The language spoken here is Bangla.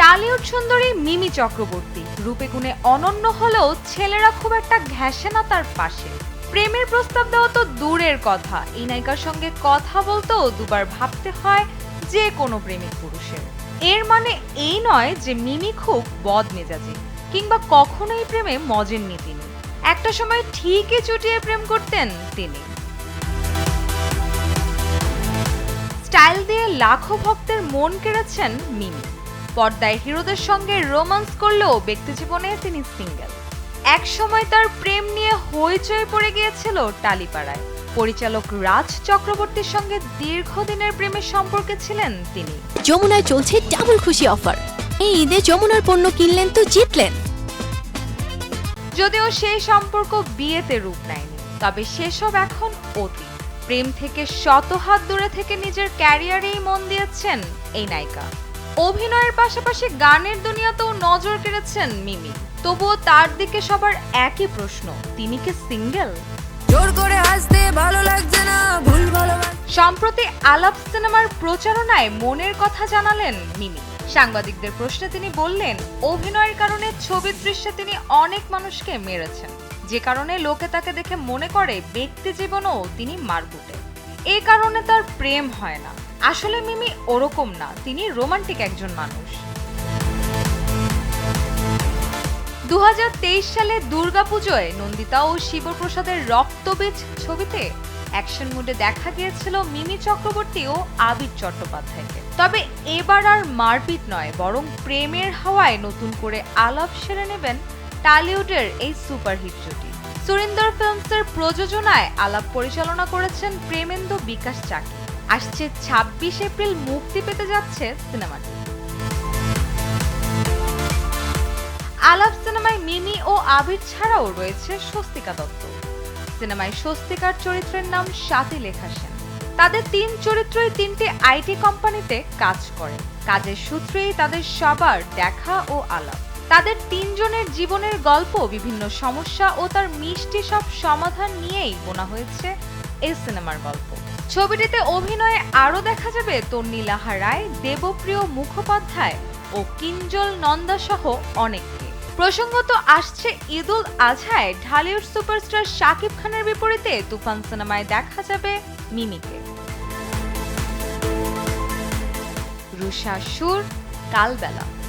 টালিউড সুন্দরী মিমি চক্রবর্তী। রূপে গুণে অনন্য হলেও ছেলেরা খুব একটা ঘেঁষে না তার পাশে। প্রেমের প্রস্তাব দেওয়া তো দূরের কথা। এই নায়িকার সঙ্গে কথা বলতেও দুবার ভাবতে হয় যে কোনো প্রেমিক পুরুষের। এর মানে এই নয় যে মিমি খুব বদ মেজাজি কিংবা কখনোই প্রেমে মজেননি তিনি। একটা সময় ঠিকই চুটিয়ে প্রেম করতেন তিনি। স্টাইল দিয়ে লাখো ভক্তের মন কেড়েছেন মিমি। পর্দায় হিরোদের সঙ্গে রোমান্স করলেও ব্যক্তিজীবনে তিনি সিঙ্গেল। এক সময় তার প্রেম নিয়ে হইচই পড়ে গিয়েছিল টালিপাড়ায়। পরিচালক রাজ চক্রবর্তীর সঙ্গে দীর্ঘদিনের প্রেমের সম্পর্কে ছিলেন তিনি। যমুনায় চলছে ডাবল খুশি অফার এই ঈদে যমুনার পণ্য কিনলেন তো জিতলেন। যদিও সেই সম্পর্ক বিয়েতে রূপ নেয়নি তবে সেসব এখন অতীত। প্রেম থেকে শত হাত দূরে থেকে নিজের ক্যারিয়ারেই মন দিয়েছেন এই নায়িকা। অভিনয়ের পাশাপাশি গানের দুনিয়াতেও নজর কেড়েছেন মিমি। তবুও তার দিকে সবার একই প্রশ্ন তিনি কি সিঙ্গেল? জোর করে হাসতে ভালো লাগছে না ভুল সম্প্রতি আলাপ সিনেমার প্রচারণায় মনের কথা জানালেন মিমি। সাংবাদিকদের প্রশ্নে তিনি বললেন অভিনয়ের কারণে ছবির দৃশ্যে তিনি অনেক মানুষকে মেরেছেন। যে কারণে লোকে তাকে দেখে মনে করে ব্যক্তি জীবনও তিনি মারকুটে। এই কারণে তার প্রেম হয় না। আসলে মিমি ওরকম না, তিনি রোমান্টিক একজন মানুষ। দু হাজার তেইশ সালে দুর্গাপুজোয় নন্দিতা ও শিবপ্রসাদের রক্তবীজ ছবিতে অ্যাকশন মুডে দেখা গিয়েছিল মিমি চক্রবর্তী ও আবির চট্টোপাধ্যায়কে। তবে এবার আর মারপিট নয়, বরং প্রেমের হাওয়ায় নতুন করে আলাপ সেরে নেবেন টালিউডের এই সুপারহিট জুটি। সুরিন্দর ফিল্মসের প্রযোজনায় আলাপ পরিচালনা করেছেন প্রেমেন্দু বিকাশ চাকি। আসছে ছাব্বিশ এপ্রিল মুক্তি পেতে যাচ্ছে সিনেমাটি। আলাপ সিনেমায় মিমি ও আবির ছাড়াও রয়েছে স্বস্তিকা দত্ত। সিনেমায় স্বস্তিকার চরিত্রের নাম স্বাতি লেখা সেন। তাদের তিন চরিত্রই তিনটি আইটি কোম্পানিতে কাজ করে। কাজের সূত্রেই তাদের সবার দেখা ও আলাপ। তাদের তিনজনের জীবনের গল্প, বিভিন্ন সমস্যা ও তার মিষ্টি সব সমাধান নিয়েই বোনা হয়েছে এই সিনেমার গল্প। ছবিটিতে অভিনয়ে আরও দেখা যাবে তন্নি লাহা রায়, দেবপ্রিয় মুখোপাধ্যায় ও কিঞ্জল নন্দা সহ অনেককে। প্রসঙ্গত আসছে ঈদুল আজহায়, ঢালিউড সুপারস্টার শাকিব খানের বিপরীতে তুফান সিনেমায় দেখা যাবে মিমিকে। রুষা সুর, কালবেলা।